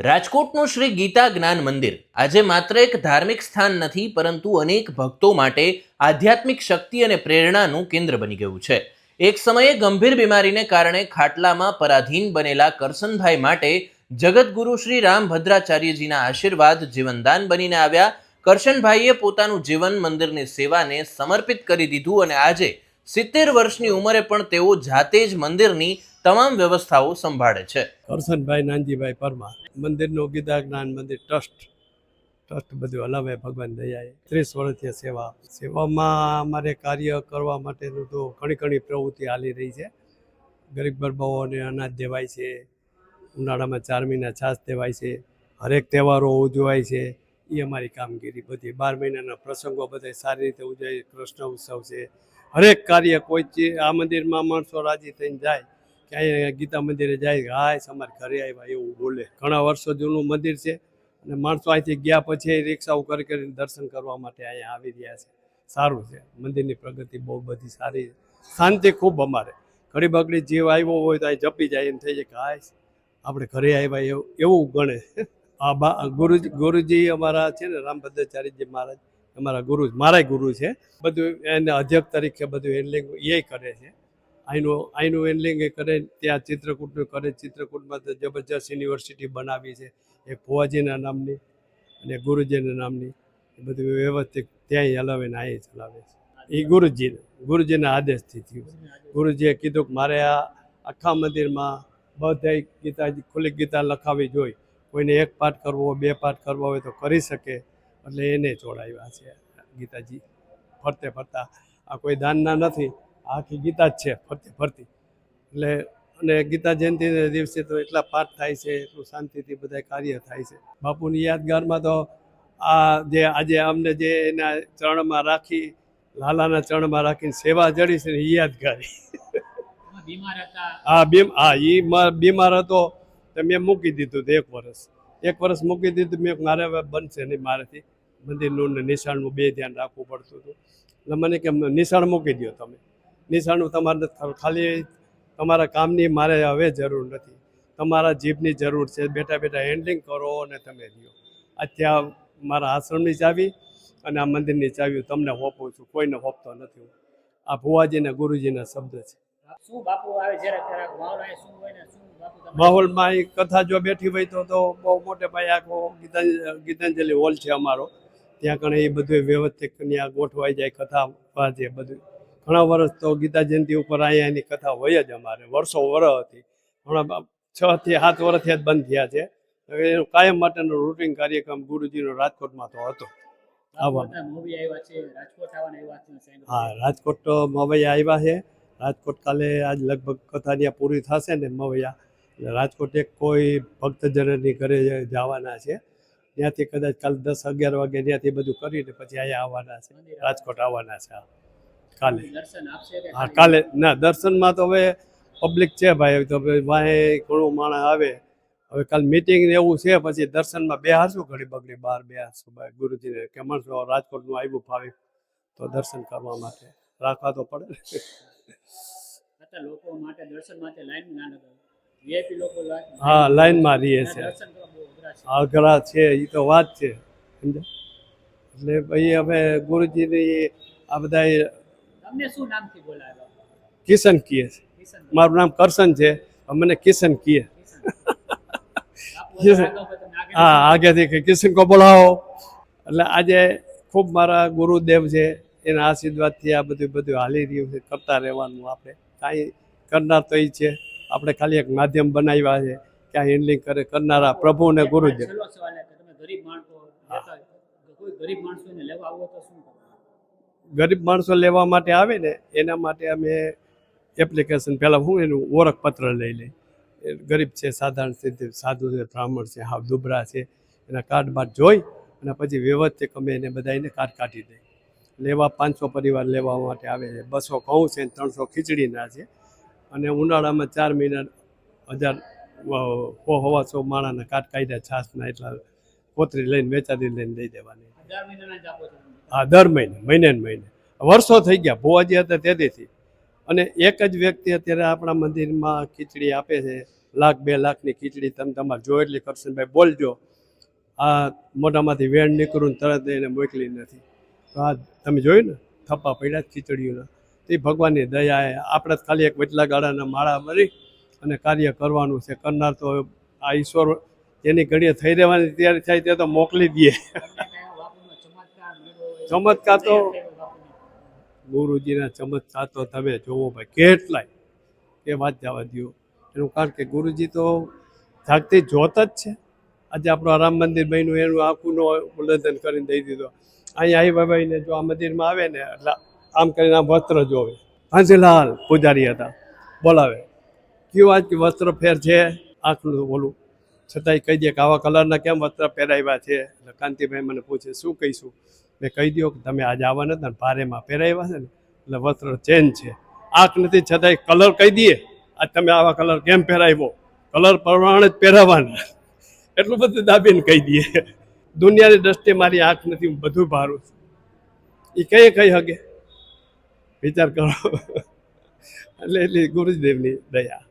રાજકોટનું શ્રી ગીતા જ્ઞાન મંદિર. આજે માત્ર એક ધાર્મિક સ્થાન નથી, પરંતુ અનેક ભક્તો માટે આધ્યાત્મિક શક્તિ અને પ્રેરણાનું કેન્દ્ર બની ગયું છે. એક સમયે ગંભીર બીમારીને કારણે ખાટલામાં પરાધીન બનેલા કરસનભાઈ માટે જગતગુરુ શ્રી રામભદ્રાચાર્યજીના આશીર્વાદ જીવનદાન બનીને આવ્યા. કરશનભાઈએ પોતાનું જીવન મંદિરની સેવાને સમર્પિત કરી દીધું અને આજે સિત્તેર વર્ષની ઉંમરે પણ તેઓ જાતે જ મંદિરની તમામ વ્યવસ્થાઓ સંભાળે છે. કરશનભાઈ નાનજીભાઈ પરમાર, મંદિરનું ગીતા જ્ઞાન મંદિર ટ્રસ્ટ ટ્રસ્ટ બધું હલાવે, ભગવાન દયાએ. ત્રીસ વર્ષથી સેવા, સેવામાં અમારે કાર્ય કરવા માટેનું તો ઘણી ઘણી પ્રવૃત્તિ હાલી રહી છે. ગરીબ ગરબાઓને અનાજ દેવાય છે, ઉનાળામાં ચાર મહિના છાશ દેવાય છે, હરેક તહેવારો ઉજવાય છે. એ અમારી કામગીરી બધી. બાર મહિનાના પ્રસંગો બધા સારી રીતે ઉજવાય, કૃષ્ણ ઉત્સવ છે હરેક કાર્ય કોઈ આ મંદિરમાં માણસો રાજી થઈને જાય, ક્યાંય ગીતા મંદિરે જાય હાય અમારે ઘરે આવ્યા એવું બોલે. ઘણા વર્ષો જૂનું મંદિર છે અને માણસો અહીંથી ગયા પછી રિક્ષાઓ કરી કરીને દર્શન કરવા માટે અહીંયા આવી રહ્યા છે. સારું છે. મંદિરની પ્રગતિ બહુ બધી સારી છે. શાંતિ ખૂબ અમારે. ઘડી બગડી જીવ આવ્યો હોય તો અહીં જપી જાય એમ થઈ જાય કે હાય, આપણે ઘરે આવ્યા એવું એવું ગણે. આ બા, ગુરુજી ગુરુજી અમારા છે ને રામભદ્રાચાર્યજી મહારાજ અમારા ગુરુ મારા ગુરુ છે. બધું એને અધ્યક્ષ તરીકે બધું હેન્ડલિંગ એ કરે છે. અહીંનું આઈનું હેન્ડલિંગ એ કરે, ત્યાં ચિત્રકૂટનું કરે, ચિત્રકૂટમાં તો જબરજસ્ત યુનિવર્સિટી બનાવી છે એ ભુવાજીના નામની અને ગુરુજીના નામની. એ બધું વ્યવસ્થિત ત્યાંય હલાવે ને અહીં ચલાવે છે. એ ગુરુજી, ગુરુજીના આદેશથી થયું ગુરુજીએ કીધું કે મારે આ આખા મંદિરમાં બધાય ગીતા ખુલ્લી ગીતા લખાવી જોઈ. કોઈને એક પાઠ કરવો બે પાઠ કરવો હોય તો કરી શકે. એટલે એને જોડાવ્યા છે ગીતાજી. ફરતે ફરતા આ કોઈ દાનના નથી આખી ગીતા જ છે ફરતી ફરતી. એટલે અને ગીતા જયંતિના દિવસે તો એટલા પાઠ થાય છે એટલું શાંતિથી બધા કાર્ય થાય છે. બાપુની યાદગારમાં તો આ જે આજે અમને જે એના ચરણમાં રાખી લાલાના ચરણમાં રાખીને સેવા જડી છે ને એ યાદગારી. હા બીમ હા એ બીમાર હતો તો મેં મૂકી દીધું એક વર્ષ. એક વર્ષ મૂકી દીધું મેં મારે બનશે નહીં મારાથી. મંદિરનું ને નિશાળનું બે ધ્યાન રાખવું પડતું હતું. એટલે મને કે નિશાળ મૂકી દો તમે. નિશાળનું તમારે ખાલી તમારા કામની મારે હવે જરૂર નથી. તમારા જીભની જરૂર છે. બેઠા બેઠા હેન્ડલિંગ કરો અને તમે લ્યો અત્યારે મારા આશ્રમની ચાવી અને આ મંદિરની ચાવી તમને હોપું છું. કોઈને હોપતો નથી હું. આ ભુવાજીના ગુરુજીના શબ્દ છે. માહોલમાં કથા જો બેઠી હોય તો તો બહુ મોટે ભાઈ આખો ગીતાંજલિ હોલ છે અમારો. ત્યાં કણે એ બધું વ્યવસ્થિત ત્યાં ગોઠવાઈ જાય કથા વાંચે બધું ઘણા વર્ષ તો ગીતા જયંતિ ઉપર અહીંયા એની કથા હોય જ અમારે. વર્ષો વર્ષ હતી. હમણાં છ થી સાત વર્ષથી જ બંધ થયા છે. હવે એનું કાયમ માટેનો રૂટિન કાર્યક્રમ ગુરુજીનો રાજકોટમાં તો હતો. હા રાજકોટ તો મવૈયા આવ્યા છે. રાજકોટ કાલે આજ લગભગ કથા ત્યાં પૂરી થશે ને મવૈયા. રાજકોટ એક કોઈ ભક્તજનની ઘરે જવાના છે. ત્યાંથી કદાચ કાલ દસ અગિયાર વાગે ત્યાંથી બધું કરીને પછી અહીંયા આવવાના છે. રાજકોટ આવવાના છે. કાલે. હા કાલે. ના દર્શનમાં તો હવે પબ્લિક છે ભાઈ. તો ભાઈ ઘણું માણસ આવે. હવે કાલ મિટિંગ ને એવું છે પછી દર્શનમાં બે હારશું ઘડી બગડી બહાર બે હારશું ભાઈ. ગુરુજીને કે માણસો રાજકોટનું આવ્યું ફાવે તો દર્શન કરવા માટે. રાખવા તો પડે લોકો માટે દર્શન માટે લાઈન ના લગાવે. હા લાઈનમાં રહીએ છે કરવા છે એ તો વાત છે સમજો એટલે ભાઈ અમે ગુરુજીની આ બધા કિશન કીએ છે. મારું નામ કરશન છે મને કિશન કીએ. હા આગેથી કિશન કો બોલાવો. એટલે આજે ખૂબ મારા ગુરુદેવ છે એના આશીર્વાદથી આ બધું બધું હાલી રહ્યું છે કરતા રહેવાનું આપણે. કાંઈ કરનાર તો એ છે. આપણે ખાલી એક માધ્યમ બનાવ્યા છે. ક્યાં હેન્ડલિંગ કરે કરનારા પ્રભુ અને ગુરુદેવ ગરીબ માણસો લેવા આવો તો શું ગરીબ માણસો લેવા માટે આવે ને એના માટે અમે એપ્લિકેશન પહેલાં હું એનું ઓળખપત્ર લઈ લઈ. ગરીબ છે સાધારણ સ્થિતિ સાધુ છે બ્રાહ્મણ છે હાવ દુબરા છે એના કાર્ડ બાદ જોઈ અને પછી વ્યવસ્થિત અમે એને બધા એને કાર્ડ કાઢી દઈએ લેવા પાંચસો પરિવાર લેવા માટે આવે છે બસો ઘઉં છે ત્રણસો ખીચડીના છે. અને ઉનાળામાં ચાર મહિના હજાર હો હવાસો માણાના કાટ કાઢ્યા છાસના એટલા કોતરી લઈને વેચાતી લઈને દઈ દેવાની. હા દર મહિને મહિને ને મહિને. વર્ષો થઈ ગયા ભુવાજી હતા તેથી અને એક જ વ્યક્તિ અત્યારે આપણા મંદિરમાં ખીચડી આપે છે લાખ બે લાખની ખીચડી તમે તમારે જો એટલી કરશનભાઈ બોલજો. આ મોઢામાંથી વેણ નીકળું તરત એને મોકલી નથી. તો આ તમે જોયું ને થપ્પા પડ્યા ખીચડીઓના. તે ભગવાનની દયાએ આપણે ખાલી એક વચલા ગાળાના માળા ભરી અને કાર્ય કરવાનું છે. કરનાર તો આ ઈશ્વર જેની ઘડીએ થઈ રહેવાની તૈયારી થાય તે તો મોકલી દઈએ ચમત્કાર તો? ગુરુજીના ચમત્કાર તો તમે જોવો ભાઈ, કેટલાય. કે વાત જવા દો એનું કારણ કે ગુરુજી તો જાગતી જોત જ છે. આજે આપણું રામ મંદિર બન્યું, એનું આખુંનો ઉલ્લંઘન કરીને દઈ દીધો. અહીંયા આવી ભાઈને જો આ મંદિરમાં આવે ને, એટલે આમ કરીને આમ વસ્ત્ર જોવે. હાંસીલાલ પૂજારી હતા. બોલાવે. કયું આજ કે વસ્ત્ર ફેર છે. આંખનું ઓલું. છતાંય કહી દે કે આવા કલરના કેમ વસ્ત્ર પહેરાવ્યા છે? એટલે કાંતિભાઈ મને પૂછે, શું કહીશું? મેં કહી દો કે, તમે આજે આવવાના હતા ને ભારેમાં પહેરાવ્યા છે ને, એટલે વસ્ત્ર ચેન્જ છે. આંખ નથી, છતાંય કલર કહી દઈએ, આજ તમે આવા કલર કેમ પહેરાવ્યો? કલર પ્રમાણે જ પહેરાવાના. એટલું બધું દાબીને કહી દઈએ. દુનિયાની દ્રષ્ટિએ મારી આંખ નથી, હું બધું ભારું છું. એ કઈ કઈ હગે? વિચાર કરો. એટલે એટલી ગુરુદેવની દયા.